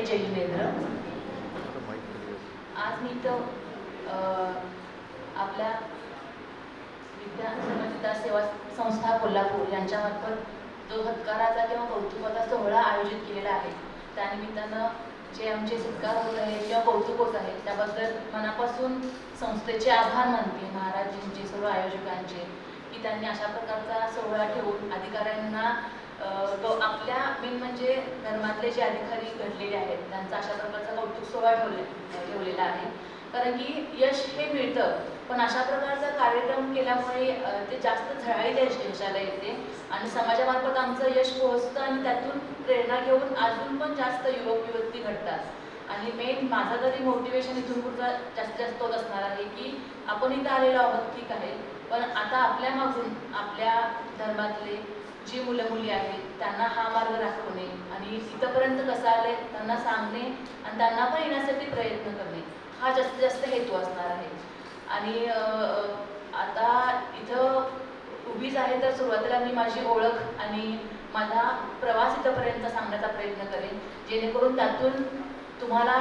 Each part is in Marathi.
मी जय आज मी इथं आपल्या विज्ञान समन्विता सेवा संस्था कोल्हापूर यांच्यामार्फत जो सत्काराचा किंवा कौतुकाचा सोहळा आयोजित केलेला आहे त्यानिमित्तानं जे आमचे सत्कार होत आहेत किंवा कौतुक होत आहेत त्याबद्दल मनापासून संस्थेचे आभार मानते महाराजांचे सर्व आयोजकांचे की त्यांनी अशा प्रकारचा सोहळा ठेवून अधिकाऱ्यांना तो आपल्या मेन म्हणजे धर्मातले जे अधिकारी घडलेले आहेत त्यांचा अशा प्रकारचा कौतुक सोहळा ठेवले ठेवलेला आहे. कारण की यश हे मिळतं पण अशा प्रकारचा कार्यक्रम केल्यामुळे ते जास्त झळाळीत यश यशाला येते. आणि समाजामार्फत आमचं यश पोहोचतं आणि त्यातून प्रेरणा घेऊन अजून पण जास्त युवक युवती घडतात. आणि मेन माझा तरी मोटिवेशन इथून पुढचा जास्तीत जास्त होत असणार आहे की आपण इथं आलेलो आहोत ठीक आहे. पण आता आपल्या मागून आपल्या धर्मातले जी मुलं मुली आहेत त्यांना हा मार्ग दाखवणे आणि इथंपर्यंत कसं आले त्यांना सांगणे आणि त्यांना पण येण्यासाठी प्रयत्न करणे हा जास्तीत जास्त हेतू असणार आहे. आणि आता इथं उभीच आहे तर सुरुवातीला मी माझी ओळख आणि माझा प्रवास इथंपर्यंत सांगण्याचा प्रयत्न करेन जेणेकरून त्यातून तुम्हाला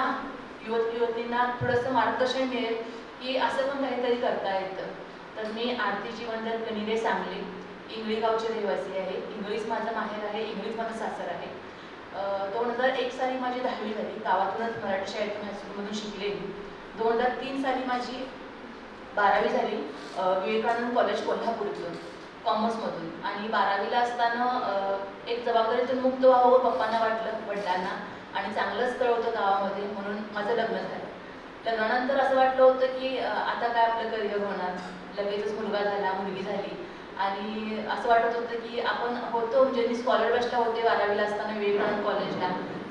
युवक युवतींना थोडंसं मार्गदर्शन मिळेल की असं पण काहीतरी करता येतं. तर मी आरती जीवनधर कनिरे सांगली इंगळी गावचे रहिवासी आहे. इंगळीच माझं माहेर आहे इंगळीच माझं सासर आहे. दोन हजार एक साली माझी दहावी झाली. गावातूनच मराठी शाळेतून हायस्कूलमधून शिकलेली दोन हजार तीन साली माझी बारावी झाली विवेकानंद कॉलेज कोल्हापूरमधून कॉमर्समधून आणि बारावीला असताना एक जबाबदारीतून मुक्त व्हावं पप्पांना वाटलं वडिलांना. आणि चांगलं स्थळ होतं गावामध्ये म्हणून माझं लग्न झालं. लग्नानंतर असं वाटलं होतं की आता काय आपलं करिअर होणार? लगेचच मुलगा झाला मुलगी झाली. आणि असं वाटत होतं की आपण होतो म्हणजे मी स्कॉलर बसला होते बारावीला असताना विवेकानंद कॉलेजला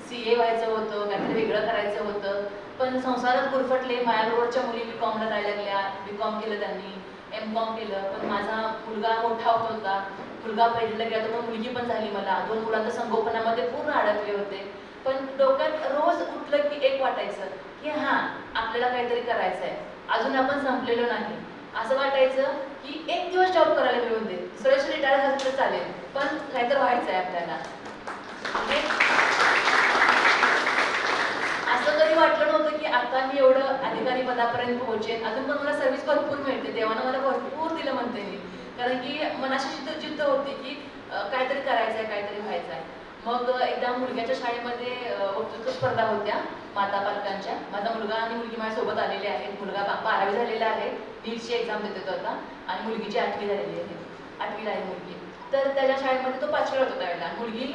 सी ए व्हायचं होतं काहीतरी वेगळं करायचं होतं. पण संसारात गुरफटले माझ्याबरोबरच्या मुली बी कॉमला जायला लागल्या. बी कॉम केलं त्यांनी एम कॉम केलं. पण माझा मुलगा मोठा होत होता. मुलगा पहिलीला गेला तर मग मुलगी पण झाली मला. दोन मुलांच्या संगोपनामध्ये पूर्ण अडकले होते. पण डोक्यात रोज उठलं की एक वाटायचं की हां आपल्याला काहीतरी करायचं आहे अजून आपण संपलेलो नाही. असं वाटायचं की एक दिवस जॉब करायला मिळून दे. सुरेश रिटायर झालं तर चालेल पण काहीतरी व्हायचं आहे आपल्याला म्हणजे असं कधी वाटलं नव्हतं की आता मी एवढं अधिकारी पदापर्यंत पोहोचेन. अजून पण मला सर्व्हिस भरपूर मिळते. देवानं मला भरपूर दिलं म्हणते मी. कारण की मनाशी जिद्द जिद्द होती की काहीतरी करायचं आहे काहीतरी व्हायचं आहे मग एकदा मुलग्याच्या शाळेमध्ये वक्तृत्व स्पर्धा होत्या माता पालकांच्या माझा मुलगा आणि मुलगी माझ्यासोबत आलेले आहेत. मुलगा बारावी झालेला आहे. नीटची एक्झाम देत होता आता. आणि मुलगीची आठवी झालेली आहे. आठवीला आहे मुलगी. तर त्याच्या शाळेमध्ये तो पाचवीला होता त्यावेळेला. मुलगी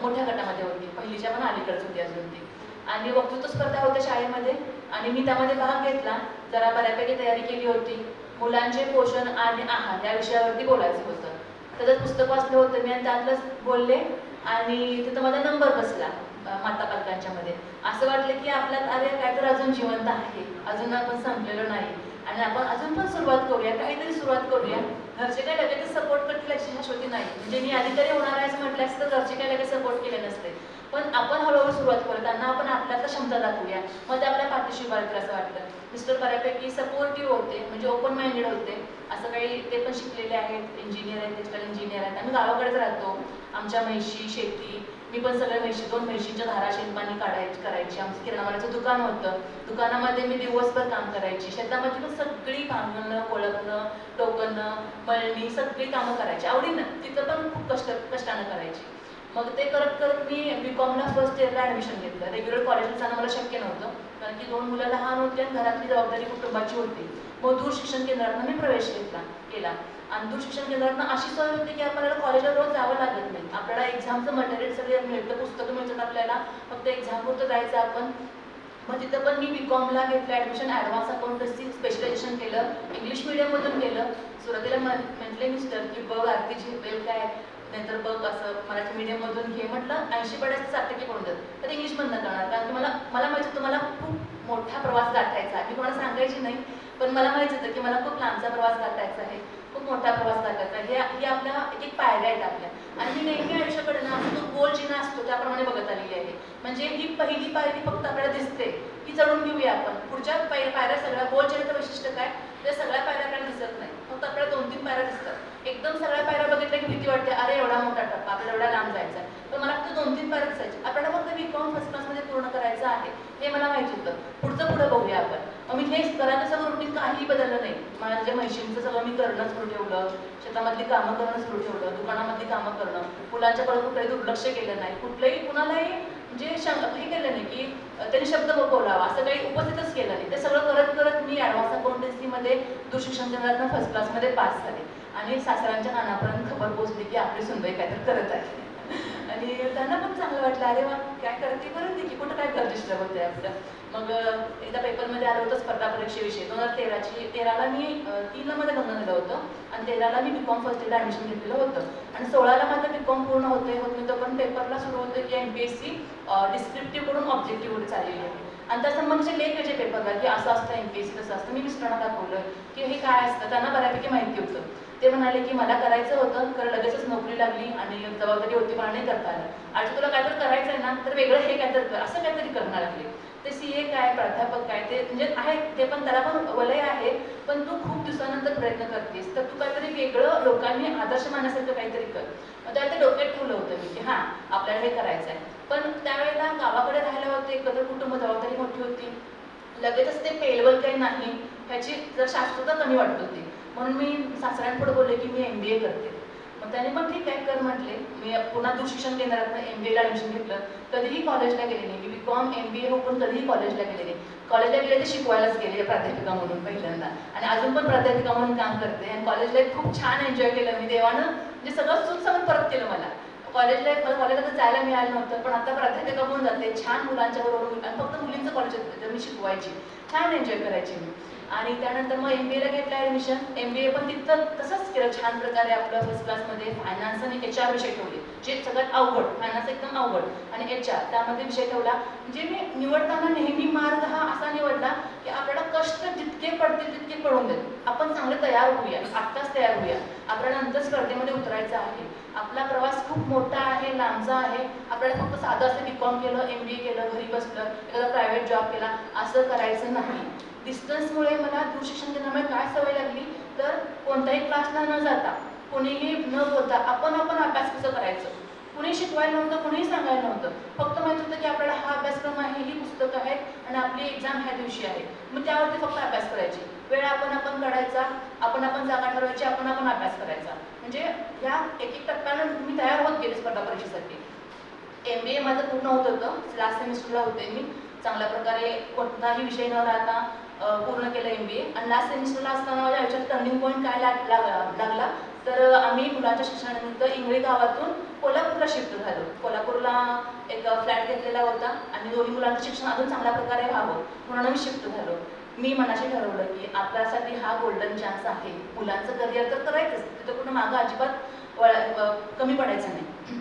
मोठ्या गटामध्ये होती. पहिलीच्या पण अलीकडच होती अजून ती. आणि वक्तृत्व स्पर्धा होत्या शाळेमध्ये. आणि मी त्यामध्ये भाग घेतला. जरा बऱ्यापैकी तयारी केली होती. मुलांचे पोषण आणि आहार या विषयावरती बोलायचं होतं. त्याचं पुस्तक वाचलं होतं मी आणि त्यातलंच बोलले. आणि तिथं माझा नंबर बसला माता पालकांच्या मध्ये असं वाटलं की आपल्यात अरे काय तर अजून जिवंत आहे. अजून आपण संपलेलो नाही. आणि आपण अजून पण सुरुवात करूया काहीतरी सुरुवात करूया. घरचे काही लगेच सपोर्ट करतील अशी शाश्वती नाही. म्हणजे मी अधिकारी होणार आहे असं म्हटलं असतं तर घरचे काही लगेच सपोर्ट केले नसते. पण आपण हळूहळू सुरुवात करू त्यांना आपण आपल्याला क्षमता दाखवूया. मग ते आपल्या पाठीशी उभा असं वाटतं. मिस्टर बऱ्यापैकी सपोर्टिव्ह होते म्हणजे ओपन माइंडेड होते. असं काही ते पण शिकलेले आहेत. इंजिनियर आहेत डिजिटल इंजिनियर आहेत. आम्ही गावाकडेच राहतो. आमच्या म्हैशी शेती. मी पण सगळ्या म्हैशी दोन म्हैशींच्या धारा शेतपाणी काढायची करायची. आमचं किराणामालाचं दुकान होतं. दुकानामध्ये मी दिवसभर काम करायची. शेतामध्ये पण सगळी भांगणं कोळपणं टोकणं मळणी सगळी कामं करायची. आवडीनं. तिथं पण खूप कष्ट कष्टानं करायची. मग ते करत करत मी बी कॉमला फर्स्ट इयरला ॲडमिशन घेतलं. रेग्युलर कॉलेजला जाणं मला शक्य नव्हतं. कारण की दोन मुलं लहान होते आणि घरातली जबाबदारी कुटुंबाची होती. मग दूर शिक्षण केंद्रातनं मी प्रवेश घेतला केला. आणि दूर शिक्षण केंद्रातनं अशी सोय होती की आपल्याला कॉलेजला रोज जावं लागत नाही. आपल्याला एक्झामचं मटेरियल सगळं मिळतं पुस्तकं मिळतात आपल्याला. फक्त एक्झाम पुरतं जायचं आपण. मग तिथं पण मी बी कॉमला घेतलं ॲडमिशन ॲडव्हान्स अकाउंटसी स्पेशलायझेशन केलं इंग्लिश मिडियममधून केलं. सुरुवातीला म्हटले मिस्टर की बघ आरती झेपेल काय नाहीतर बघ असं मराठी मीडियममधून घे म्हटलं ऐंशी पडायचं साठ टक्के पडून जात तर इंग्लिशमधनं करणार कारण की मला मला माहिती तुम्हाला मला खूप मोठा प्रवास गाठायचा आहे. मी कोणाला सांगायची नाही पण मला माहिती होतं की मला खूप लांबचा प्रवास गाठायचा आहे. खूप मोठा प्रवास गाठायचा आहे. हे हे आपल्या एक एक पायऱ्या आहेत आपल्या. आणि मी नेहमी आयुष्याकडे ना असं तो गोल जिना असतो त्याप्रमाणे बघत आलेली आहे. म्हणजे ही पहिली पायरी फक्त आपल्याला दिसते ही चढून घेऊया आपण. पुढच्या पायऱ्या सगळ्या गोल जिन्याचं वैशिष्ट्य काय? ते सगळ्या पायऱ्या आपल्याला दिसत नाही. फक्त आपल्याला दोन तीन पायऱ्या दिसतात. एकदम सगळ्या पायऱ्या बघितल्या की भीती वाटते. अरे एवढा मोठा टप्पा आपल्याला एवढा लांब जायचा तर मला फक्त दोन तीन पायऱ्या दिसायचे आपल्याला फक्त बी कॉम फर्स्ट क्लासमध्ये पूर्ण करायचं आहे. हे मला माहिती होतं. पुढचं पुढं बघूया आपण. मग मी हे करायला सगळं रुटीन काहीही बदललं नाही. माझ्या म्हशींचं सगळं मी करणं सुरू ठेवलं. शेतामधली कामं करणं सुरू ठेवलं. दुकानामधली कामं करणं. फुलांच्या कडे कुठलंही दुर्लक्ष केलं नाही. कुठलंही कुणालाही म्हणजे शंक हे केलं नाही की त्यांनी शब्द बोलावा असं काही उपस्थितच केलं नाही. ते सगळं करत करत मी ॲडव्हान्स अकाउंटन्सीमध्ये दूरशिक्षण केंद्रातनं फर्स्ट क्लासमध्ये पास झाले. आणि सासरांच्या कानापर्यंत खबर पोहोचली की आपली सुनबाई काहीतरी करत आहे. आणि त्यांना पण चांगलं वाटलं अरे वा काय करते बरं ती की कुठं काय कर डिस्टर्ब होते आपलं मग एकदा पेपरमध्ये आलं होतं स्पर्धा परीक्षेविषयी. दोन हजार तेराची तेराला मी तीनला मध्ये लग्न झालं होतं आणि तेराला मी बी कॉम फर्स्ट इयरला ॲडमिशन घेतलेलं होतं. आणि सोळाला माझं बी कॉम पूर्ण होते होत नाही पण पेपरला सुरू होतं की एम पी एस सी डिस्क्रिप्टिव्हकडून ऑब्जेक्टिव्ह चाललेली आहे. आणि त्या म्हणजे लेख जे पेपरला की असं असतं एम पी एस सी तसं असतं. मी मिस्टरांना दाखवलं की हे काय असतं त्यांना बऱ्यापैकी माहिती होतं. ते म्हणाले की मला करायचं होतं कारण लगेचच नोकरी लागली आणि जबाबदारी होती पण नाही करता आलं. आणि तुला काहीतरी करायचं आहे ना तर वेगळं हे काहीतरी कर असं काहीतरी करणार लागले ते सी ए काय प्राध्यापक काय ते म्हणजे आहे ते पण त्याला पण वलय आहे पण तू खूप दिवसानंतर प्रयत्न करतेस. तर तू काहीतरी वेगळं लोकांनी आदर्श मानण्यासारखं काहीतरी कर. मग त्याला ते डोक्यात ठेवलं होतं मी की हां आपल्याला हे करायचं आहे पण त्यावेळेला गावाकडे राहिलं होते एकत्र कुटुंब जबाबदारी मोठी होती. लगेचच ते पेलवल काही नाही ह्याची जर शास्त्रता कमी वाटत होती. म्हणून मी सासऱ्यांपुढे बोलले की मी एम बी ए करते. मग त्याने पण ठीक आहे कर म्हटले. मी पुन्हा दूरशिक्षण केंद्रात एम बी एला ॲडमिशन घेतलं. कधीही कॉलेजला गेले नाही. मी बी कॉम एम बी ए हो पण कधीही कॉलेजला गेले नाही. कॉलेजला गेले ते शिकवायलाच गेले प्राध्यापिका म्हणून पहिल्यांदा. आणि अजून पण प्राध्यापिका म्हणून काम करते. आणि कॉलेज लाईफ खूप छान एन्जॉय केलं मी देवानं. म्हणजे सगळं सुख समज परत केलं मला. कॉलेज लाईफ मला कॉलेजला तर जायला मिळालं नव्हतं. पण आता प्राध्यापिका म्हणून जाते. छान मुलांच्या बरोबर आणि फक्त मुलींचं कॉलेज मी शिकवायची. छान एन्जॉय करायची मी. आणि त्यानंतर मग एम बी एला घेतलं ॲडमिशन एम बी ए पण तिथं तसंच केलं छान प्रकारे आपलं फर्स्ट क्लासमध्ये फायनान्स आणि एच आर विषय ठेवले जे सगळ्यात अवघड फायनान्स एकदम अवघड आणि एच आर त्यामध्ये विषय ठेवला. म्हणजे मी निवडताना नेहमी मार्ग हा असा निवडला की आपल्याला कष्ट जितके पडतील तितके पडून देत. आपण चांगले तयार होऊया आत्ताच तयार होऊया. आपल्याला नंतर स्पर्धेमध्ये उतरायचं आहे. आपला प्रवास खूप मोठा आहे लांबचा आहे. आपल्याला फक्त साधं असं बी कॉम केलं एम बी ए केलं घरी बसलं एखादा प्रायव्हेट जॉब केला असं करायचं नाही. डिस्टन्समुळे मला दूरशिक्षण केंद्रामुळे काय सवय लागली? तर कोणत्याही क्लासला न जाता कोणीही न बोलता आपण आपण अभ्यास कसं करायचं? कुणी शिकवायला नव्हतं कुणीही सांगायला नव्हतं. फक्त माहीत होतं की आपल्याला हा अभ्यासक्रम आहे ही पुस्तकं आहेत आणि आपली एक्झाम ह्या दिवशी आहे. मग त्यावरती फक्त अभ्यास करायची. वेळ आपण आपण काढायचा आपण आपण जागा ठरवायची आपण आपण अभ्यास करायचा. म्हणजे या एक एक टप्प्यानं मी तयार होत गेले स्पर्धा परीक्षेसाठी. एम बी ए माझं पूर्ण होत होतं. लास्ट सेमिस्टरला होते मी. चांगल्या प्रकारे कोणताही विषय न राहता पूर्ण केलं एम बी ए आणि लास्ट सेमिस्टरला असताना माझ्या आयुष्यात टर्निंग पॉईंट काय लागला लागला? तर आम्ही मुलांच्या शिक्षणानंतर इंगळी गावातून कोल्हापूरला शिफ्ट झालो. कोल्हापूरला एक फ्लॅट घेतलेला होता. आणि दोन्ही मुलांचं शिक्षण अजून चांगल्या प्रकारे व्हावं. म्हणून आम्ही शिफ्ट झालो. मी मनाशी ठरवलं की आपल्यासाठी हा गोल्डन चान्स आहे. मुलांचं करिअर तर करायचंच तिथं कुठं मागं अजिबात वळ कमी पडायचं नाही.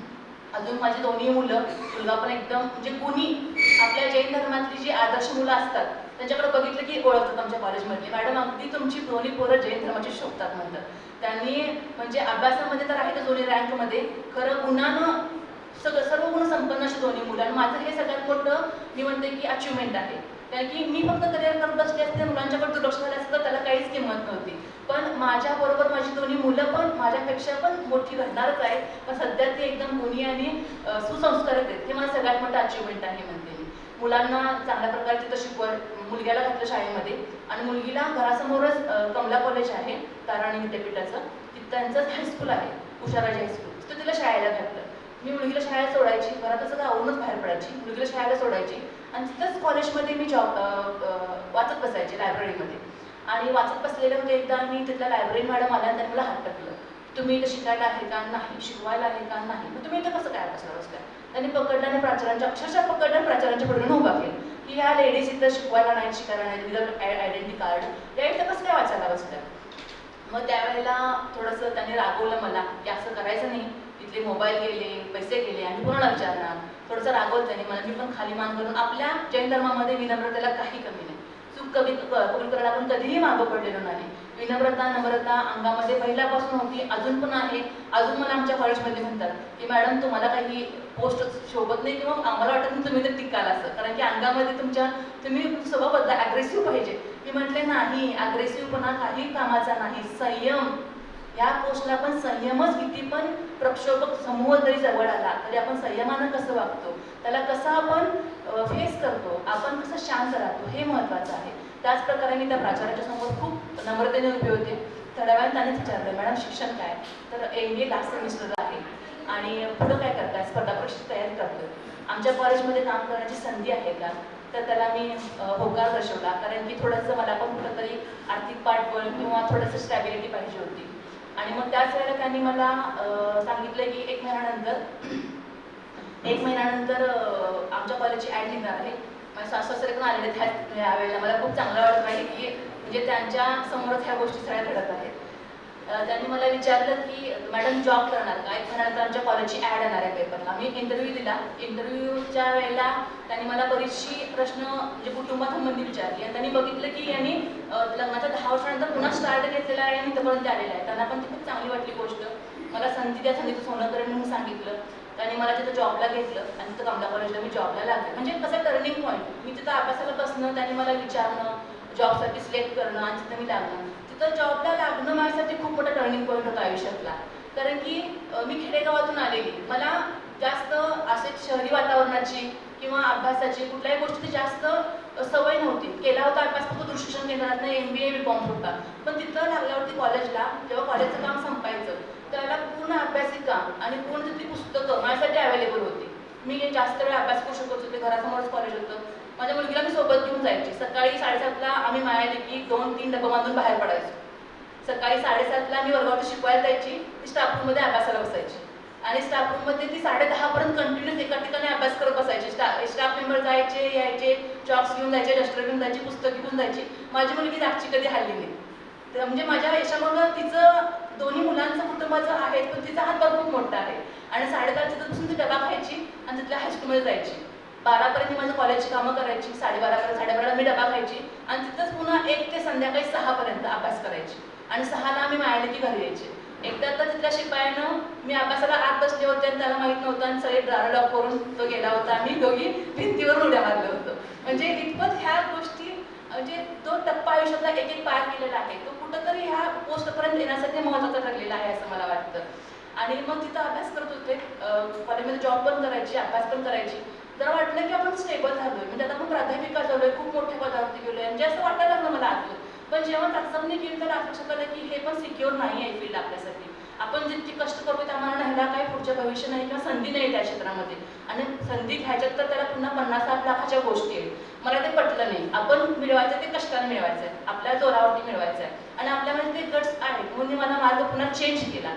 अजून माझी दोन्ही मुलं मुलगा पण एकदम म्हणजे कोणी आपल्या जैन धर्मातली जी आदर्श मुलं असतात त्यांच्याकडे बघितलं की ओळखतात आमच्या कॉलेजमधली मॅडम अगदी तुमची दोन्ही पोरं जैन धर्माची शोधतात म्हणतात. त्यांनी म्हणजे अभ्यासामध्ये तर आहे दोन्ही रँकमध्ये खरं गुणानं सगळं सर्व गुण संपन्न अशी दोन्ही मुलं. आणि माझं हे सगळ्यात मोठं मी म्हणते की अचिव्हमेंट आहे. कारण की मी फक्त करिअर करत बसले असते मुलांच्याकडे दुर्लक्ष झालं असतं तर त्याला काहीच किंमत नव्हती. पण माझ्याबरोबर माझी दोन्ही मुलं पण माझ्यापेक्षा पण मोठी घडणारच आहे. पण सध्या ती एकदम गुणी आणि अ, सुसंस्कारक आहेत. हे मला सगळ्यात मोठं अचिव्हमेंट आहे म्हणते मी. मुलांना चांगल्या प्रकारे तिथं शिकवण मुलग्याला घातलं शाळेमध्ये आणि मुलगीला घरासमोरच कमला कॉलेज आहे ताराणी विद्यापीठाचं. तिथं त्यांचं हायस्कूल आहे उषाराजी हायस्कूल तिथं तिला शाळेला घातलं. मी मुलगीला शाळेत सोडायची घरात सगळं आवरूनच बाहेर पडायची. मुलगीला शाळेला सोडायची. आणि तिथंच कॉलेजमध्ये मी जॉब वाचत बसायचे लायब्ररीमध्ये आणि वाचत बसलेले म्हणजे होते एकदा मी तिथल्या लायब्ररी मॅडम आल्या आणि त्यांनी मला हात टाकलं तुम्ही इथं शिकायला आहे का? नाही. शिकवायला आहे का? नाही. मग तुम्ही इथं कसं काय बसणार बसलाय त्यांनी पकडलं आणि प्राचार्यांच्या अक्षरशः पकडलं आणि प्राचार्यांच्या पडून उभा केलं. की ह्या लेडीज इथं शिकवायला नाही शिकायला नाही विदाउट आयडेंटिटी कार्ड या इथं कसं काय वाचायला बसल्या मग त्यावेळेला थोडंसं त्यांनी रागवलं मला की असं करायचं नाही. तिथले मोबाईल गेले पैसे गेले आणि कोणाला विचारणार? थोडंसं रागवत त्यांनी मला मी पण खाली मान करून आपल्या जैन धर्मामध्ये विनम्रतेला काही कमी नाही. चूक कमी कबूल करायला आपण कधीही मागं पडलेलो नाही. विनम्रता नम्रता अंगामध्ये पहिल्यापासून होती अजून पण आहे. अजून मला आमच्या कॉलेजमध्ये म्हणतात की मॅडम तुम्हाला काही पोस्ट शोभत नाही किंवा आम्हाला वाटत तुम्ही ते टिकाल असं. कारण की अंगामध्ये तुमच्या तुम्ही स्वभाव बदला अग्रेसिव्ह पाहिजे. मी म्हटले नाही अग्रेसिव्हपणा काही कामाचा नाही. संयम या पोस्टला आपण संयमच किती पण प्रक्षोभक समूह जरी जवळ आला तरी आपण संयमानं कसं वागतो? त्याला कसं आपण फेस करतो? आपण कसं शांत राहतो? हे महत्त्वाचं आहे. त्याच प्रकारे मी त्या प्राचार्याच्या समोर खूप नम्रतेने उभे होते. थोड्या वेळात त्यांनीच विचारलं मॅडम शिक्षण काय? तर M B A last semester आहे. आणि पुढं काय करताय? स्पर्धा परीक्षेची तयारी करतोय. आमच्या कॉलेजमध्ये काम करण्याची संधी आहे का? तर त्याला मी होकार दर्शवला. कारण की थोडंसं मला पण कुठंतरी आर्थिक पाठबळ किंवा थोडंसं स्टॅबिलिटी पाहिजे होती. आणि मग त्याच वेळेला त्यांनी मला सांगितलं की एक महिन्यानंतर एक महिन्यानंतर आमच्या कॉलेजची ॲड निघणार आहे. माझे सासू सासरे पण आलेले त्या वेळेला. मला खूप चांगलं वाटत आहे की म्हणजे त्यांच्या समोरच ह्या गोष्टी सगळ्या घडत आहेत. त्यांनी मला विचारलं की मॅडम जॉब करणार का? एक महिन्यानंतर आमच्या कॉलेजची ॲड येणार आहे पेपरला मी इंटरव्ह्यू दिला. इंटरव्ह्यूच्या वेळेला त्यांनी मला बरीचशी प्रश्न म्हणजे कुटुंबासंबंधी विचारली. आणि त्यांनी बघितलं की यांनी लग्नाच्या दहा वर्षानंतर पुन्हा स्टार्ट घेतलेला आहे आणि इथपर्यंत आलेला आहे. त्यांना पण ती खूप चांगली वाटली गोष्ट. मला संधी त्या संधीचं सोनं म्हणून सांगितलं. त्यांनी मला तिथं जॉबला घेतलं आणि तिथं कमला कॉलेजला मी जॉबला लागले. म्हणजे कसं टर्निंग पॉईंट मी तिथं अभ्यासाला बसणं त्यांनी मला विचारणं जॉबसाठी सिलेक्ट करणं आणि तिथं मी लागणं तर जॉबला लागणं माझ्यासाठी खूप मोठा टर्निंग पॉईंट होता आयुष्यातला. कारण की मी खेडेगावातून आलेली. मला जास्त असे शहरी वातावरणाची किंवा अभ्यासाची कुठल्याही गोष्टीची जास्त सवय नव्हती. केला होता अभ्यास फक्त दृष्टिक्षण घेणार केंद्रात M B A B com होता. पण तिथं लागल्यावरती कॉलेजला जेव्हा कॉलेजचं काम संपायचं त्याला पूर्ण अभ्यासिका आणि पूर्ण तिथली पुस्तकं माझ्यासाठी अवेलेबल होती. मी जास्त वेळ अभ्यास करू शकत होते. घरासमोरच कॉलेज होतं. माझ्या मुलगीला मी सोबत घेऊन जायची. सकाळी साडेसातला आम्ही मायाली की दोन तीन डबं बांधून बाहेर पडायचो. सकाळी साडेसातला मी वर्गावरती शिकवायला जायची. ती स्टाफ रूममध्ये अभ्यासाला बसायची. आणि स्टाफ रूममध्ये ती साडे दहापर्यंत कंटिन्यूस एका ठिकाणी अभ्यास करत बसायची. स्टाफ स्टाफ मेंबर जायचे यायचे चॉक्स घेऊन जायचे डस्टर घेऊन जायची पुस्तक घेऊन जायची. माझी मुलगी जागची कधी हल्ली नाही. तर म्हणजे माझ्या याच्यामुळं तिचं दोन्ही मुलांचं कुटुंबाचं आहे पण तिचा हातभार खूप मोठा आहे. आणि साडेदहाच्या बसून ती डबा खायची आणि तिथल्या हायस्कूलमध्ये जायची. बारापर्यंत माझं कॉलेजची कामं करायची साडेबारापर्यंत साडेबाराला मी डबा खायची आणि तिथंच पुन्हा एक ते संध्याकाळी सहापर्यंत अभ्यास करायची. आणि सहाला आम्ही मायाने की घरी यायचे. एकदा तर तिथल्या शिपायानं मी अभ्यासाला आत बसले होते आणि त्याला माहीत नव्हतं आणि सगळे दार लॉक करून तो गेला होता. आम्ही दोघी भिंतीवर उड्या मारलं होतं म्हणजे इतपत ह्या गोष्टी म्हणजे तो टप्पा आयुष्यातला एक एक पार केलेला आहे. तो कुठंतरी ह्या पोस्टपर्यंत येण्यासाठी महत्त्वाचा ठरलेला आहे असं मला वाटतं. आणि मग तिथं अभ्यास करत होते. कॉलेजमध्ये जॉब पण करायची अभ्यास पण करायची. जरा वाटलं की आपण स्टेबल झालोय. म्हणजे आता आपण प्राथमिक झालोय खूप मोठ्या पदावरती गेलोय. म्हणजे असं वाटायला लागलं मला आतून. पण जेव्हा तत्समने केली तर असू लक्षात आलं की हे पण सिक्युअर नाही आहे फील्ड आपल्यासाठी. आपण जितकी कष्ट करतो त्यामुळे ह्याला काही पुढच्या भविष्य नाही किंवा संधी नाही त्या क्षेत्रामध्ये. आणि संधी घ्यायच्यात तर त्याला पुन्हा पन्नास साठ लाखाच्या गोष्टी आहेत. मला ते पटलं नाही. आपण मिळवायचं ते कष्टाने मिळवायचं आहे. आपल्या जोरावरती मिळवायचं आहे. आणि आपल्यामध्ये ते गट्स आहेत. म्हणून मला मार्ग पुन्हा चेंज केला.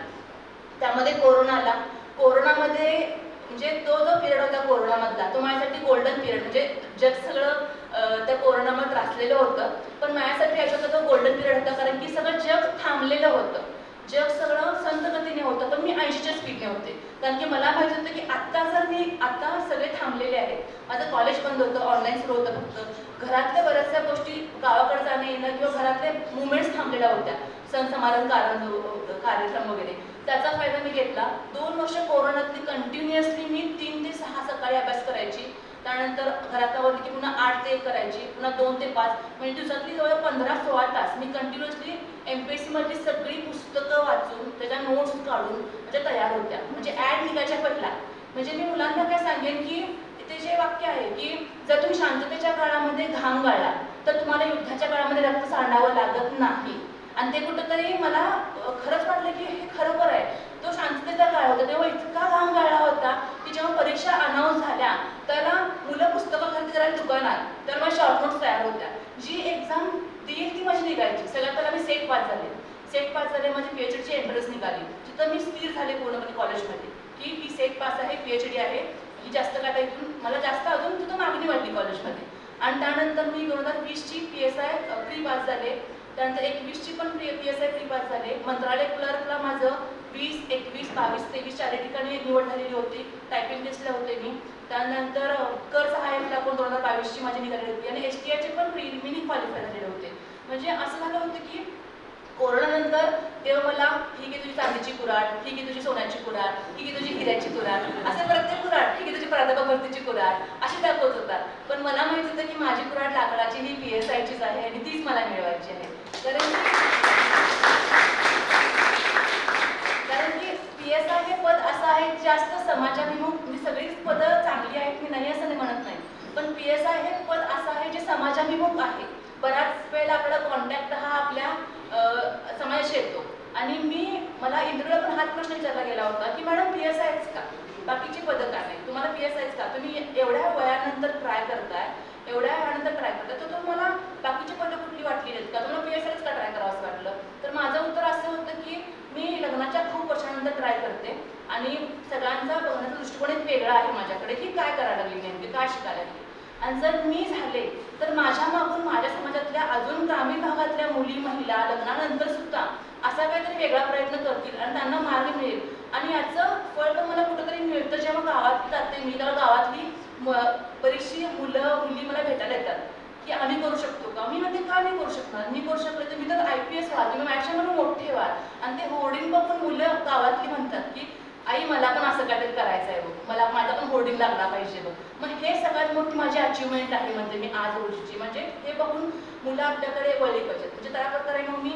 त्यामध्ये कोरोना आला. कोरोनामध्ये म्हणजे तो जो पिरियड होता कोरोनामधला तो माझ्यासाठी गोल्डन पिरियड म्हणजे जग सगळं त्या कोरोनामध्ये त्रासलेलं होतं. पण माझ्यासाठी याच्यात तो गोल्डन पिरियड होता कारण की सगळं जग थांबलेलं होतं. जग सगळं संत गतीने होतं पण मी ऐंशीच्या स्पीडने होते. कारण की मला पाहिजे होतं की आत्ता जर मी आता सगळे थांबलेले आहेत. माझं कॉलेज बंद होतं ऑनलाईन सुरू होतं फक्त. घरातल्या बऱ्याचशा गोष्टी गावाकडे जाणं येणं किंवा घरातले मुवमेंट्स थांबलेल्या होत्या. सण समारंभ कारण कार्यक्रम वगैरे. त्याचा फायदा मी घेतला. दोन वर्ष कोरोनातली कंटिन्युअसली मी तीन ते सहा सकाळी अभ्यास करायची. त्यानंतर घरातल्यावरती की पुन्हा आठ ते एक करायची पुन्हा दोन ते पाच. म्हणजे दिवसातली जवळ पंधरा सोळा तास मी कंटिन्युअसली एम पी एस सीमधली सगळी पुस्तकं वाचून त्याच्या नोट्स काढून म्हणजे तयार होत्या. म्हणजे ॲड निघायच्या पहिला म्हणजे मी मुलांना काय सांगेन की ते जे वाक्य आहे की जर तुम्ही शांततेच्या काळामध्ये घाम गाळला तर तुम्हाला युद्धाच्या काळामध्ये रक्त सांडावं लागत नाही. आणि ते कुठंतरी मला खरंच वाटलं की हे खरोखर आहे. तो शांततेचा काळ होता. तेव्हा इतका घाम गाळला होता की जेव्हा परीक्षा अनाऊन्स झाल्या तर मुलं पुस्तकं खरेदी करायला दुकानात. तर मग शॉर्ट नोट्स तयार होत्या. जी एक्झाम देईल ती माझी निघायची. सगळ्यात पहिला मी सेट पास झाले. सेट पास झाले माझी पी एच डीची एंट्रन्स निघाली. तिथं मी स्थिर झाले पूर्णपणे कॉलेजमध्ये की ही सेट पास आहे पी एच डी आहे. ही जास्त काय इथून मला जास्त अजून तिथं मागणी वाटली कॉलेजमध्ये आणि त्यानंतर मी दोन हजार वीसची P S I pre pass झाले. त्यानंतर एकवीसची पण P P S I pre pass झाले. मंत्रालय क्लर्कला माझं वीस एकवीस बावीस तेवीस चारही ठिकाणी निवड झालेली होती. टायपिंग टेस्टला होते मी. त्यानंतर कर सहाय्यकला पण दोन हजार बावीसची माझी निघाली होती. आणि एस टी आयचे पण प्रिलिमिनी क्वालिफाय झालेले होते. म्हणजे असं झालं होतं की कोरोनानंतर तेव्हा मला ही घे तुझी चांदीची कुराड ही आहे तुझी सोन्याची कुराड ही की तुझी हिऱ्याची कुराड असे प्रत्येक कुराड ही आहे तुझी प्राध्यापक भरतीची कुराड अशी दाखवत होतात. पण मला माहीत होतं की माझी कुराड लाकडाची ही पी एस आयचीच आहे आणि तीच मला मिळवायची आहे. कारण कारण की पी एस आय हे पद असं आहे जास्त समाजाभिमुख मी सगळीच पदं चांगली आहेत मी नाही असं म्हणत नाही. पण पी एस आय हे पद असं आहे जे समाजाभिमुख आहे. बऱ्याच वेळेला आपला कॉन्टॅक्ट हा आपल्या समाजाशी येतो. आणि मी मला इंटरव्ह्यूला पण हाच प्रश्न विचारला गेला होता की मॅडम पी एस आयच का? बाकीची पदं का नाही? तुम्हाला पी एस आयच का? तुम्ही एवढ्या वयानंतर ट्राय करताय एवढ्या वेळानंतर ट्राय करताय तर तुम्हाला बाकीची पदं कुठली वाटली नाहीत का? तुम्हाला पी एस आयच का ट्राय करावं असं वाटलं? तर माझं उत्तर असं होतं की मी लग्नाच्या खूप वर्षानंतर ट्राय करते आणि सगळ्यांचा बघण्याचा दृष्टिकोन एक वेगळा आहे माझ्याकडे की काय करायला लागली नेमकी काय शिकायला लागली. आणि जर मी झाले तर माझ्या मागून माझ्या समाजातल्या अजून ग्रामीण भागातल्या मुली महिला लग्नानंतर सुद्धा असा काहीतरी वेगळा प्रयत्न करतील आणि त्यांना मार्ग मिळेल. आणि याचं फळ तर मला कुठंतरी मिळतं जेव्हा गावात जाते. मी तेव्हा गावातली बरीचशी मुलं मुली मला भेटायला येतात की आम्ही करू शकतो का? मी म्हणते का नाही करू शकणार? मी करू शकले तर मी तर आय पी एस व्हा तुम्ही माझ्या म्हणून मोठे व्हा आणि ते होर्डिंग बघून मुलं गावातली म्हणतात की आई मला पण असं काहीतरी करायचं आहे बघ. मला माझा पण होर्डिंग लागला पाहिजे बघ. मग हे सगळ्यात मोठी माझी अचिव्हमेंट आहे म्हणते मी आज रोजीची म्हणजे हे बघून मुलं आपल्याकडे वळली पाहिजेत. म्हणजे त्या प्रकारे मग मी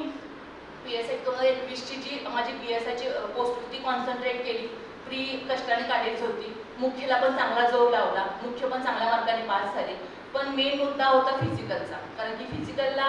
पी एस आय दोन हजार एकवीसची जी माझी पी एस आयची पोस्ट होती कॉन्सन्ट्रेट केली. प्री कष्टाने काढायची होती. मुख्यला पण चांगला जोर लावला. मुख्य पण चांगल्या मार्गाने पास झाले. पण मेन मुद्दा होता फिजिकलचा कारण की फिजिकलला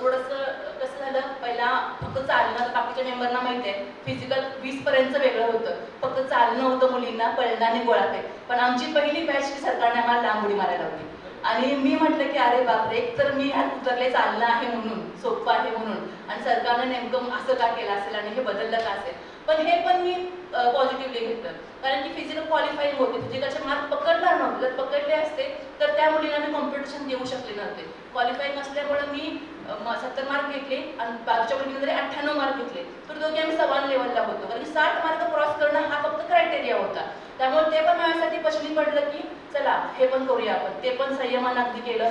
थोडंसं कसं झालं? पहिला फक्त चालणं बाकीच्या मेंबरना माहिती आहे फिजिकल वीसपर्यंत वेगळं होतं. फक्त चालणं होतं मुलींना पळणं आणि गोळा फेक पण आमची पहिली बॅच सरकारने आम्हाला लांब उडी मारायला होती आणि मी म्हटलं की अरे बापरे एक तर मी ह्यात उतरले चालणं आहे म्हणून सोपं आहे म्हणून. आणि सरकारनं नेमकं असं का केलं असेल आणि हे बदललं का असेल? पण हे पण मी पॉझिटिव्हली घेतलं. कारण की फिजिकल क्वालिफाईंग होते. फिजिकलचे मार्क पकडणार नव्हते. जर पकडले असते तर त्या मुलींना मी कॉम्पिटिशन देऊ शकले नव्हते. क्वालिफाईंग असल्यामुळे मी सत्तर मार्क घेतले आणि बाजूच्या मुलींमध्ये जरी अठ्ठ्याण्णव मार्क घेतले तर दोघे आम्ही समान लेवलला होतो. कारण की साठ मार्क क्रॉस करणं हा फक्त क्रायटेरिया होता. त्यामुळे ते पण माझ्यासाठी पश्चिमी पडलं की चला हे पण करूया आपण. ते पण संयमान अगदी केलं.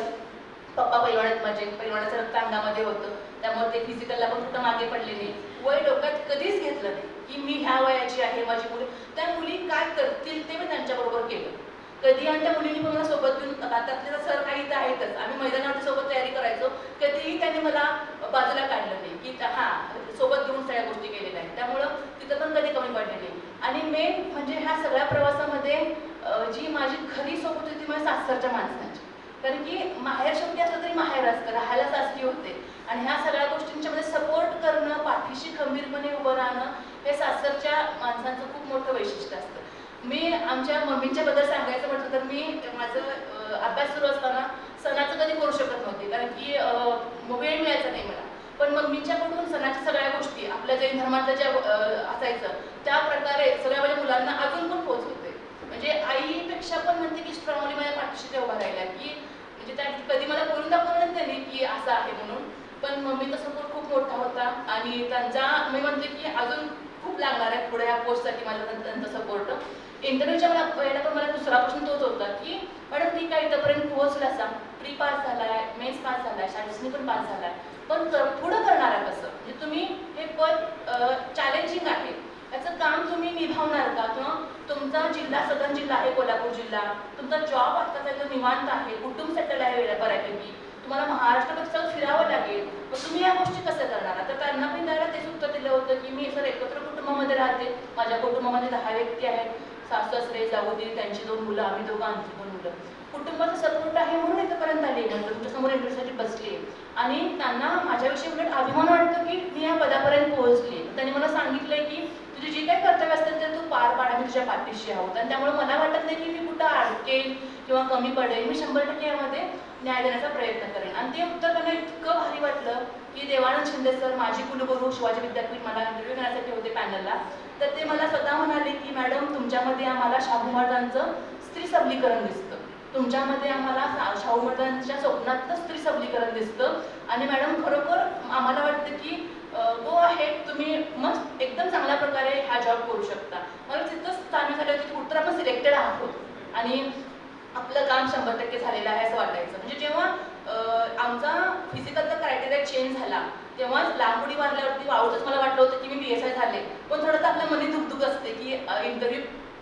पप्पा पैलवाड्यात माझे पैलवाड्याचं रक्त अंगामध्ये होतं. त्यामुळे ते फिजिकलला पण कुठं मागे पडले नाही. वय डोक्यात कधीच घेतलं नाही. की मी ह्या वयाची आहे माझी मुली. त्या मुली काय करतील ते मी त्यांच्याबरोबर केलं. कधी आणि त्या मुलींनी मला सोबत घेऊन आता तर सर काही तर आहेतच. आम्ही मैदानावरती सोबत तयारी करायचो. कधीही त्यांनी मला बाजूला काढलं नाही की हा सोबत घेऊन सगळ्या गोष्टी केलेल्या आहेत. त्यामुळं तिथं पण कधी कमी पडले नाही. आणि मेन म्हणजे ह्या सगळ्या प्रवासामध्ये जी माझी खरी सोबत होती ती माझ्या सासरच्या माणसांची. कारण की माहेर शेवटी असलं तरी माहेर असतं राहायला सासरी होते. आणि ह्या सगळ्या गोष्टींच्या मध्ये सपोर्ट करणं पाठीशी खंबीरपणे उभं राहणं हे सासरच्या माणसांचं खूप मोठं वैशिष्ट्य असतं. मी आमच्या मम्मींच्या बद्दल सांगायचं म्हटलं तर मी माझं अभ्यास सुरू असताना सणाचं कधी करू शकत नव्हते. कारण की वेळ मिळायचा नाही मला. पण मम्मींच्याकडून सणाच्या सगळ्या गोष्टी आपल्या जैन धर्मातल्या ज्या असायचं त्या प्रकारे सगळ्या माझ्या मुलांना अजून पण पोहोचवते. म्हणजे आईपेक्षा पण म्हणते की स्ट्रॉंगली माझ्या पाठीशी उभा राहिला की म्हणजे त्या कधी मला बोलून दाखवलं त्यांनी की असं आहे म्हणून. पण मम्मीचा सपोर्ट खूप मोठा होता आणि त्यांचा मी म्हणते की अजून खूप लागणार आहे पुढे ह्या पोस्टसाठी माझ्या त्यांचा सपोर्ट इंटरव्ह्यूच्या मला यायला पण मला दुसरा प्रश्न तोच होता की मॅडम ती काय इथंपर्यंत पोहोचला सांग प्री पास झालाय मेन्स पास झालाय शाळेसनी पण पास झालाय. पण कर- पुढं करणार आहे कसं? म्हणजे तुम्ही हे पद चॅलेंजिंग आहे. याचं काम तुम्ही निभावणार का? किंवा तुमचा जिल्हा सदन जिल्हा आहे कोल्हापूर जिल्हा. तुमचा जॉब आत्ताचा जो निवांत आहे. कुटुंब सेटल आहे वेळा बऱ्यापैकी. तुम्हाला महाराष्ट्रात फिरावं लागेल. मग तुम्ही या गोष्टी कसं करणार? तर त्यांना पण त्याला तेच उत्तर दिलं होतं की मी सर एकत्र कुटुंबामध्ये राहते. माझ्या कुटुंबामध्ये दहा व्यक्ती आहेत. सासू सासरे जाऊ दे त्यांची दोन मुलं आम्ही दोघं आमची दोन मुलं. कुटुंबाचा सपोर्ट आहे म्हणून इथंपर्यंत आली म्हणजे तुमच्यासमोर इंटरव्ह्यूसाठी बसली आणि त्यांना माझ्याविषयी उलट अभिमान वाटतो की मी या पदापर्यंत पोहोचली त्यांनी मला सांगितलंय की तुझे जे काही कर्तव्य असतात ते तू पार पाड. आम्ही तुझ्या पाठीशी आहोत. आणि त्यामुळे मला वाटत नाही की मी कुठं अडकेल किंवा कमी पडेल. मी शंभर टक्के यामध्ये न्याय देण्याचा प्रयत्न करेन. आणि ते उत्तर त्यांना इतकं भारी वाटलं की देवानंद शिंदे सर माझी कुलगुरू शिवाजी विद्यापीठ मला इंटरव्ह्यू घेण्यासाठी होते पॅनलला तर ते मला स्वतः म्हणाले की मॅडम तुमच्यामध्ये आम्हाला शाहू महाराजांचं स्त्री सबलीकरण दिसतं. तुमच्यामध्ये आम्हाला शाहू महाराजांच्या स्वप्नातलं स्त्री सबलीकरण दिसतं. आणि मॅडम खरोखर आम्हाला वाटतं की गो आहे तुम्ही मस्त एकदम चांगल्या प्रकारे हा जॉब करू शकता. मला तिथंच जाणीव झाली होती की कुठं आपण सिलेक्टेड आहोत. आणि आपलं काम शंभर टक्के झालेलं आहे असं वाटायचं. म्हणजे जेव्हा आमचा फिजिकलचा क्रायटेरिया चेंज झाला तेव्हा लांब उडी मारल्यावरती वावरच मला वाटलं होतं की मी बी एस आय झाले. पण थोडंसं आपल्या मनी दुखदुख असते की इंटरव्ह्यू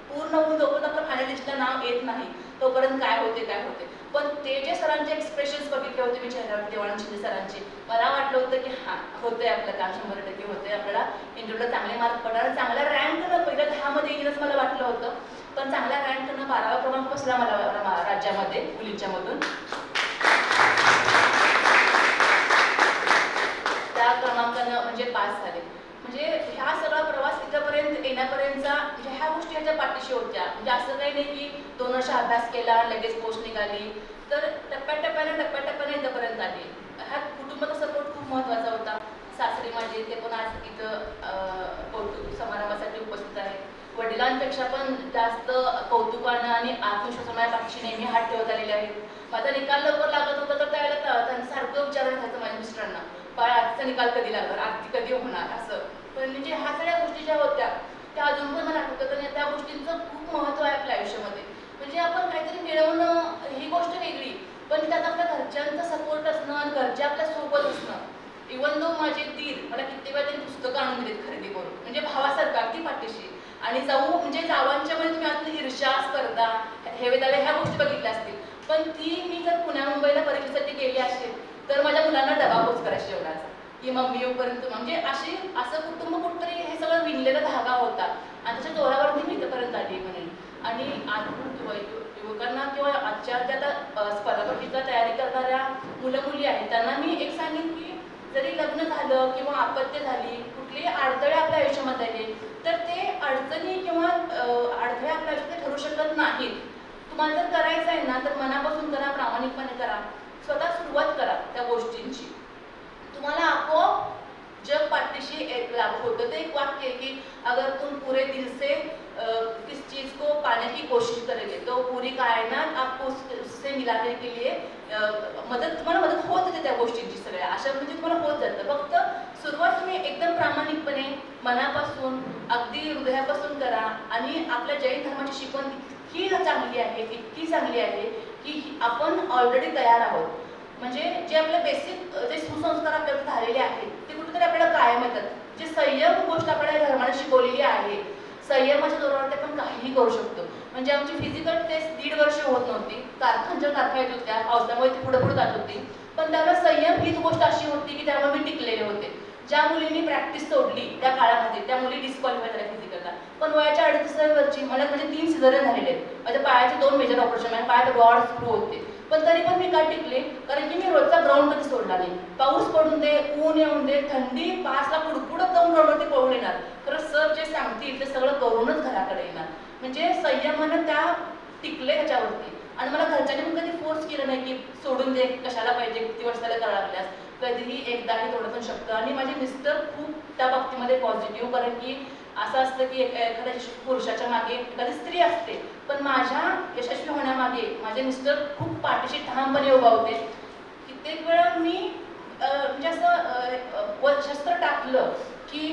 पूर्ण होऊन जोपर्यंत आपलं फायनलिस्टला नाव येत नाही तोपर्यंत काय होते काय होते. पण ते जे सरांचे एक्सप्रेशन्स बघितले होते मी चेहऱ्यावर देवानंद शिंदे सरांचे मला वाटलं होतं की हां होतंय आपलं काम शंभर टक्के होतंय आपल्याला इंटरव्ह्यूला चांगले मार्क पडणार. चांगला रँक पहिल्या दहामध्ये येईलच मला वाटलं होतं. पण चांगला रँकनं बारावा क्रमांक बसला मला राज्यामध्ये मुलींच्या मधून त्या क्रमांकानं म्हणजे पास झाले. म्हणजे ह्या सगळा प्रवास इथंपर्यंत येण्यापर्यंतचा म्हणजे ह्या गोष्टी ह्याच्या पाठीशी होत्या. म्हणजे असं काही नाही की दोन वर्ष अभ्यास केला लगेच पोस्ट निघाली. तर टप्प्याटप्प्याने टप्प्याटप्प्याने इथंपर्यंत आली. ह्या कुटुंबाचा सपोर्ट खूप महत्त्वाचा होता. सासरी माझी ते पण आज इथं पोहोचू वडिलांपेक्षा पण जास्त कौतुकानं आणि आत्मविश्वासानं माझ्या पाठीशी नेहमी हात ठेवत आलेले आहेत. माझा निकाल लवकर लागत होता तर त्यावेळेला त्या- सारखं विचारून घ्यायचं माझ्या मिस्टरांना. बाळ आजचा निकाल कधी लागणार? आजची कधी होणार? असं. पण म्हणजे ह्या सगळ्या गोष्टी ज्या होत्या त्या अजून पण मला आठवतात आणि त्या गोष्टींचं खूप महत्त्व आहे आपल्या आयुष्यामध्ये. म्हणजे आपण काहीतरी मिळवणं ही गोष्ट वेगळी पण त्यात आपल्या घरच्यांचा सपोर्ट असणं आणि घरचे आपल्यासोबत असणं. इवन दो माझे दीर मला कित्येक वेळा त्यांनी पुस्तकं आणून दिलीत खरेदी करून म्हणजे भावासारखं अगदी पाठीशी. आणि जाऊ म्हणजे जावांच्या मध्ये तुम्ही आता ईर्ष्या स्पर्धा हे वेळेला ह्या गोष्टी बघितल्या असतील. पण ती मी जर पुण्या मुंबईला परीक्षेसाठी गेली असेल तर माझ्या मुलांना डबा पोच करायचा जेवणाचा की मम्मी येऊपर्यंत म्हणजे अशी असं कुटुंब कुठतरी हे सगळं विणलेला धागा होता. आणि त्याच्या जोरावरती मी इथपर्यंत आली म्हणेन. आणि युवकांना किंवा आजच्या ज्या आता स्पर्धा परीक्षेचा तयारी करणाऱ्या मुलं मुली आहेत त्यांना मी एक सांगेन की जरी लग्न झालं किंवा आपत्ती झाली कुठलेही अडथळे आपल्या आयुष्यामध्ये आले तर ते अडचणी किंवा अडथळे आपल्या ते ठरू शकत नाहीत. तुम्हाला जर करायचं आहे ना तर मनापासून करा प्रामाणिकपणे करा. स्वतः सुरुवात करा त्या गोष्टींची. तुम्हाला आपोआप जग पाठीशी एक लागू होतं. ते एक वाक्य आहे की अगर तुम पूरे दिल से किस चीज को पाने की कोशिश करेंगे तो पूरी कायनात आपको उससे मिलाने के लिए मदत तुम्हाला मदत होत येते त्या गोष्टींची सगळ्या. अशा म्हणजे तुम्हाला होत जातं फक्त सुरुवात तुम्ही एकदम प्रामाणिकपणे मनापासून अगदी हृदयापासून करा आणि आपल्या जैन धर्माची शिकवण इतकी चांगली आहे इतकी चांगली आहे की आपण ऑलरेडी तयार आहोत. म्हणजे जे आपले बेसिक जे सुसंस्कार आपल्याकडे झालेले आहेत ते कुठेतरी आपल्याला कायम येतात. जे संयम गोष्ट आपल्याला धर्माने शिकवलेली आहे संयमाच्या जोरावर ते आपण काहीही करू शकतो. म्हणजे आमची फिजिकल टेस्ट दीड वर्ष होत नव्हती. तारखांच्या तारखा येत होत्या. पावसामुळे ती पुढे पुढे जात होती. पण त्यामुळे संयम हीच गोष्ट अशी होती की त्यामुळे मी टिकलेले होते. ज्या मुलींनी प्रॅक्टिस सोडली त्या काळामध्ये त्या मुली डिस्क्वालिफाय झाल्या फिजिकलला पण वयाच्या अडतीस वरची मला म्हणजे तीन सिझरन झालेले आहेत. माझ्या पायाचे दोन मेजर ऑपरेशन माझ्या पायात रॉड स्क्रू होते. पण तरी पण मी का टिकले? कारण की मी रोजचा ग्राउंड कधी सोडला नाही. पाऊस पडून दे ऊन येऊन दे थंडी पासला कुडकुडत जाऊन ग्राउंडवरती पळून येणार? खरं सर जे सांगतील ते सगळं करूनच घराकडे येणार. म्हणजे संयमानं त्या टिकले ह्याच्यावरती. आणि मला घरच्यांनी पण कधी फोर्स केलं नाही की सोडून दे कशाला पाहिजे किती वर्षाला करावं लागल्यास. कधीही एकदाही थोडं पण शकतं आणि माझे मिस्टर खूप त्या बाबतीमध्ये पॉझिटिव्ह कारण की असं असतं की एखाद्या पुरुषाच्या मागे एखादी स्त्री असते. पण माझ्या यशस्वी होण्यामागे माझे मिस्टर खूप पाठीशी ठामपणे उभा होते. कित्येक वेळा मी म्हणजे असं शस्त्र टाकलं. की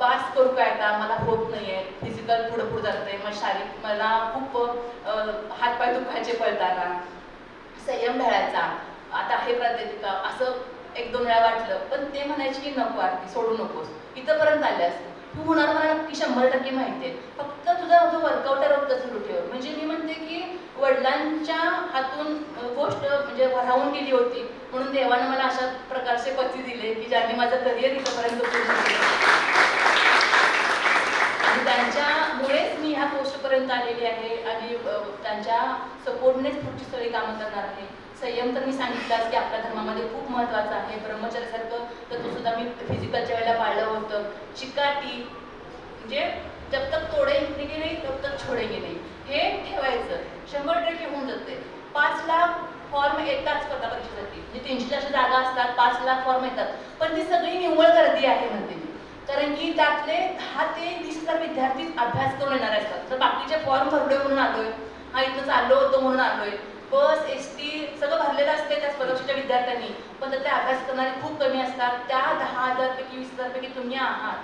पास करू काय आता? मला होत नाही आहे फिजिकल पुढं पुढं आहे. मग शारीरिक मला खूप हातपाय दुखायचे पळताना संयम ढळायचा. आता हे प्रात्यक्षिक असं एक दोन वेळा वाटलं. पण ते म्हणायचे की नको आरती सोडू नकोस. इथंपर्यंत आल्यास तू होणार मला नक्की शंभर टक्के माहिती आहे. फक्त तुझा जो वर्कआउट आहे रोजचा सुरू ठेव. म्हणजे मी म्हणते की वडिलांच्या हातून गोष्ट म्हणजे राहून गेली होती. म्हणून देवानं मला अशा प्रकारचे पती दिले की ज्यांनी माझं करिअर इथंपर्यंत पूर्ण केलं. त्यांच्यामुळेच मी ह्या पोस्टपर्यंत आलेली आहे आणि त्यांच्या सपोर्टनेच पुढची सगळी कामं करणार आहे. संयम तर मी सांगितलाच की आपल्या धर्मामध्ये खूप महत्त्वाचं आहे. ब्रह्मचर्यासारखं तर तो सुद्धा मी फिजिकलच्या वेळेला पाळलं होतं. चिकाटी म्हणजे जब तक तोडे नाही तब तक छोडेंगे नाही हे ठेवायचं. शंभर टक्के होऊन जाते. पाच लाख फॉर्म येतात स्पर्धा परीक्षेसाठी म्हणजे तीनशे चारशे जागा असतात पाच लाख फॉर्म येतात. पण ती सगळी निव्वळ गर्दी आहे म्हणते मी. कारण की त्यातले दहा ते वीस हजार विद्यार्थी अभ्यास करून येणार असतात. तर बाकीचे फॉर्म भरले म्हणून आलोय. हा इथं चाललो होतो म्हणून आलोय. बस एस टी सगळं भरलेलं असते त्या स्पर्धेच्या विद्यार्थ्यांनी. पण तर ते अभ्यास करणारे खूप कमी असतात. त्या दहा हजारपैकी वीस हजारपैकी तुम्ही आहात.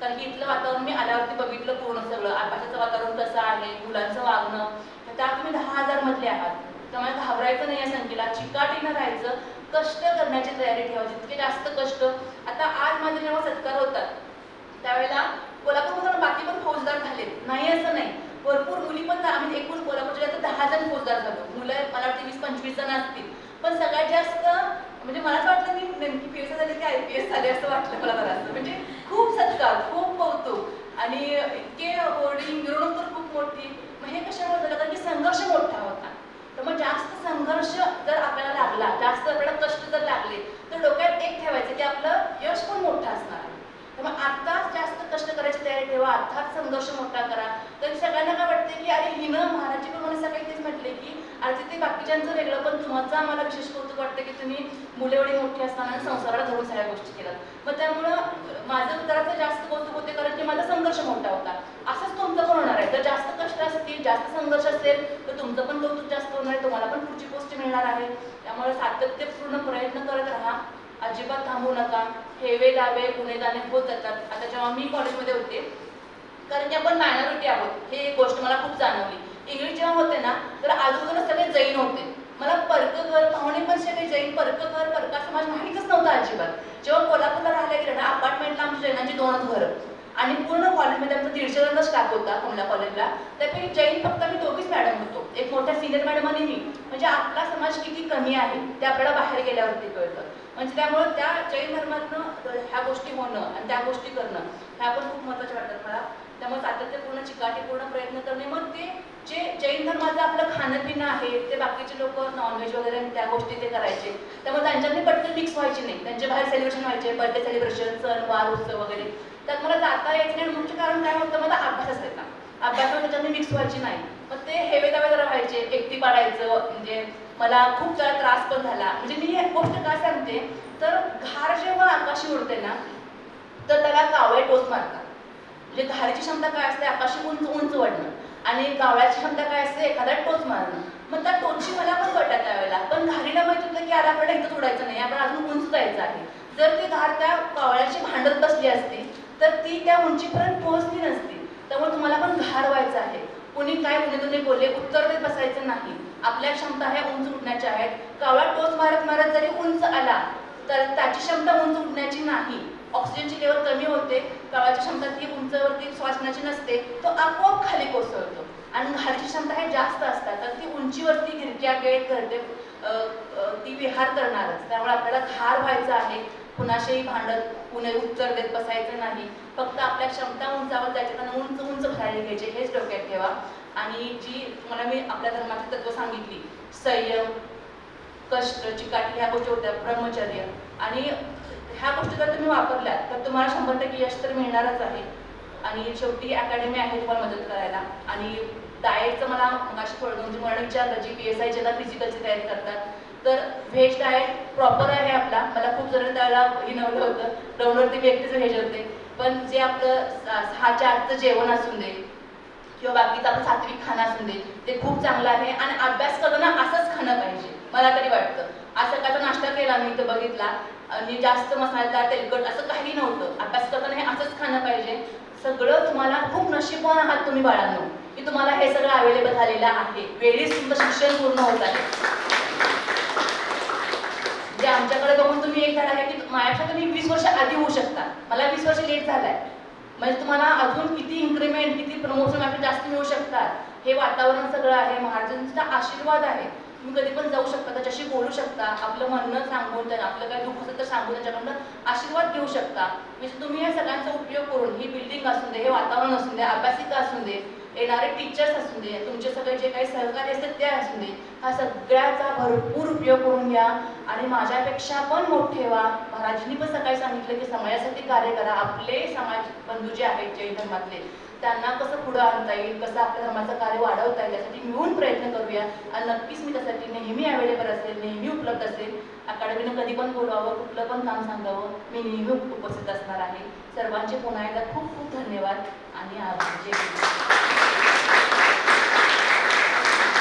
कारण की इथलं वातावरण मी आल्यावरती बघितलं पूर्ण सगळं. आकाशाचं वातावरण कसं आहे मुलांचं वागणं. तर त्यात तुम्ही दहा हजार मधले आहात. त्यामुळे घाबरायचं नाही या संख्येला. चिकाटीनं राहायचं. कष्ट करण्याची तयारी ठेवायची जितके जास्त कष्ट. आता आज माझे जेव्हा सत्कार होतात त्यावेळेला कोल्हापूरमधून बाकी पण फौजदार झालेत. नाही असं नाही. भरपूर मुली पण आम्ही म्हणजे एकूण कोल्हापूरच्या जिल्ह्यात दहा जण फौजदार झालो मुलं मला वाटतं वीस पंचवीस जण असतील. पण सगळ्यात जास्त म्हणजे मला असं वाटलं मी नेमकी पी एस झाले की आय पी एस झाले असं वाटलं मला बरं म्हणजे खूप सत्कार खूप कौतुक. आणि इतके होर्डिंग मिरवणूक तर खूप मोठी. मग हे कशामुळे झालं? कारण की संघर्ष मोठा होता. तर मग जास्त संघर्ष जर आपल्याला लागला जास्त आपल्याला कष्ट जर लागले तर डोक्यात एक ठेवायचं की आपलं यश पण मोठं असणार आहे. मग आत्ताच जास्त कष्ट करायची तयारी ठेवा आत्ताच संघर्ष मोठा करा. तर सगळ्यांना काय वाटते की अरे हिनं महाराजी प्रमाणे सगळ्यांनी तेच म्हटले की अरे ते बाकीच्यांचं वेगळं पण तुमचं आम्हाला विशेष कौतुक वाटतं की तुम्ही मुले एवढी मोठी असताना संसाराला धरून सगळ्या गोष्टी केल्यात. मग त्यामुळं माझं उत्तराचं जास्त कौतुक होते कारण की माझा संघर्ष मोठा होता. असंच तुमचं पण होणार आहे. तर जास्त कष्ट असतील जास्त संघर्ष असेल तर तुमचं पण कौतुक जास्त होणार आहे. तुम्हाला पण पुढची गोष्ट मिळणार आहे. त्यामुळे सातत्यपूर्ण प्रयत्न करत राहा. अजिबात थांबू नका. हेवे दावे गुन्हेदाने होत जातात आता जेव्हा मी कॉलेजमध्ये होते कारण की आपण मायनॉरिटी आहोत हे एक गोष्ट मला खूप जाणवली. इंग्लिश जेव्हा होते ना तर आजूबाजूला सगळे जैन होते. मला परकघर पाहुणे पण सगळे जैन परकघर परका समाज माहितच नव्हता अजिबात. जेव्हा कोल्हापूरला राहायला गेलं ना अपार्टमेंटला आमच्या जैनांची दोनच घरं. आणि पूर्ण कॉलेजमध्ये आमचा दीडशे जणांचा स्टाफ होता कमला कॉलेजला त्यापैकी जैन फक्त आम्ही दोघीच मॅडम होतो. एक मोठ्या सिनियर मॅडम आणि मी. म्हणजे आपला समाज किती कमी आहे ते आपल्याला बाहेर गेल्यावरती कळतं. म्हणजे त्यामुळे त्या जैन धर्मातनं ह्या गोष्टी होणं आणि त्या गोष्टी करणं ह्या पण खूप महत्त्वाच्या वाटतात मला. त्यामुळे सातत्यपूर्ण चिकाटीपूर्ण प्रयत्न करणे मग ते जे जैन धर्माचं आपलं खाणं पिणं आहे ते बाकीचे लोक नॉनव्हेज वगैरे आणि त्या गोष्टी ते करायचे. त्यामुळे त्यांच्यातले पटकन मिक्स व्हायचे नाही. त्यांचे बाहेर सेलिब्रेशन व्हायचे बर्थडे सेलिब्रेशन सण वार उत्सव वगैरे. त्यात मला जाता यायचं नाही मुख्य कारण काय होतं मला अभ्यास असायचा अभ्यास त्याच्यात मिक्स व्हायची नाही. मग ते हेवे दावे जरा व्हायचे एकटी पाडायचं म्हणजे मला खूप जरा त्रास पण झाला. म्हणजे मी एक गोष्ट का सांगते तर घार जेव्हा आकाशी उडते ना तर त्याला कावळे टोच मारतात. म्हणजे घारीची क्षमता काय असते? आकाशी उंच उंच वाढणं. आणि कावळ्याची क्षमता काय असते? एखादा टोच मारणं. मग त्या टोचची मला पण वाटत त्यावेळेला. पण घारीला माहीत होतं की अरे आपल्याला इथं उडायचं नाही आपण अजून उंच जायचं आहे. जर ती घार त्या कावळ्याची भांडत बसली असती तर ती त्या उंचीपर्यंत पोहोचली नसती. त्यामुळे तुम्हाला पण घार व्हायचं आहे. कुणी काय कुणी तुने बोलले उत्तर देत बसायचं नाही. आपल्या क्षमता ह्या उंच उठण्याच्या आहेत कावळा टोच मारत मारत जरी उंच आला तर त्याची क्षमता उंच उठण्याची नाही. ऑक्सिजनची लेवल कमी होते कावळाची क्षमता ती उंचवरती श्वास नसते तो आपोआप खाली कोसळतो. आणि घारीची क्षमता हे जास्त असतात तर ती उंचीवरती गिरक्या गेट करते ती विहार करणारच. त्यामुळे आपल्याला घार व्हायचं आहे कुणाशीही भांडत कुणी उत्तर देत बसायचं नाही. फक्त आपल्या क्षमता उंचावर जायच्या त्यांना उंच उंच भरायला घ्यायचे हेच डोक्यात ठेवा. आणि जी तुम्हाला मी आपल्या धर्माची तत्व सांगितली संयम कष्ट चिकाटी ह्या गोष्टी होत्या ब्रह्मचर्य. आणि ह्या गोष्टी जर तुम्ही वापरल्या तर तुम्हाला शंभर टक्के यश तर मिळणारच आहे. आणि शेवटी अकॅडमी आहे तुम्हाला मदत करायला. आणि डाएटचं मला मगाशी थोडं म्हणजे मला विचारलं जी पी एस आयचे आता फिजिकलची तयारी करतात. तर व्हेज डाएट प्रॉपर आहे आपला. मला खूप जण त्याला हिनवलं होतं. डाऊनवरती मी व्हेज होते. पण जे आपलं सा- सहाच्या आजचं जेवण असून दे किंवा बाकीचं आपलं सात्विक खाणं असून दे ते खूप चांगलं आहे आणि अभ्यास करताना असंच खाणं पाहिजे. मला तरी वाटतं. आज सकाळचा नाश्ता केला मी इथं बघितला. आणि जास्त मसालेदार तेलकट असं काही नव्हतं. अभ्यास करताना हे असंच खाणं पाहिजे. सगळं तुम्हाला खूप नशीबवान आहात तुम्ही बाळांनो की तुम्हाला हे सगळं अवेलेबल झालेलं आहे. वेळीच तुमचं शिक्षण पूर्ण होत आहे. जे आमच्याकडे बघून तुम्ही एक झाला आहे की माझ्यापेक्षा तुम्ही वीस वर्ष आधी होऊ शकता. मला वीस वर्ष लेट झालाय. म्हणजे तुम्हाला अजून किती इन्क्रीमेंट किती प्रमोशन आपले जास्त मिळू शकतात? हे वातावरण सगळं आहे. महाराजांचा आशीर्वाद आहे. तुम्ही कधी पण जाऊ शकता त्याच्याशी बोलू शकता. आपलं म्हणणं सांगून त्यांना आपलं काही दुःख असेल तर सांगून त्याच्याकडनं आशीर्वाद घेऊ शकता. म्हणजे तुम्ही या सगळ्यांचा उपयोग करून ही बिल्डिंग असून दे हे वातावरण असून दे अभ्यासिका असून दे येणारे टीचर्स असू दे तुमचे सगळे जे काही सहकारी असतात ते असू दे हा सगळ्याचा भरपूर उपयोग करून घ्या आणि माझ्यापेक्षा पण मोठे व्हा. महाराजांनी पण सकाळी सांगितलं की समाजासाठी कार्य करा. आपले समाज बंधू जे आहेत जैन धर्मातले त्यांना कसं पुढं आणता येईल कसं आपल्या धर्माचं कार्य वाढवता येईल यासाठी मिळून प्रयत्न करूया. आणि नक्कीच मी त्यासाठी नेहमी अवेलेबल असेल नेहमी उपलब्ध असेल. अकॅडमीनं कधी पण बोलवावं कुठलं पण काम सांगावं मी नेहमी उपस्थित असणार आहे. सर्वांचे पुन्हा एकदा खूप खूप धन्यवाद आणि आभार. जय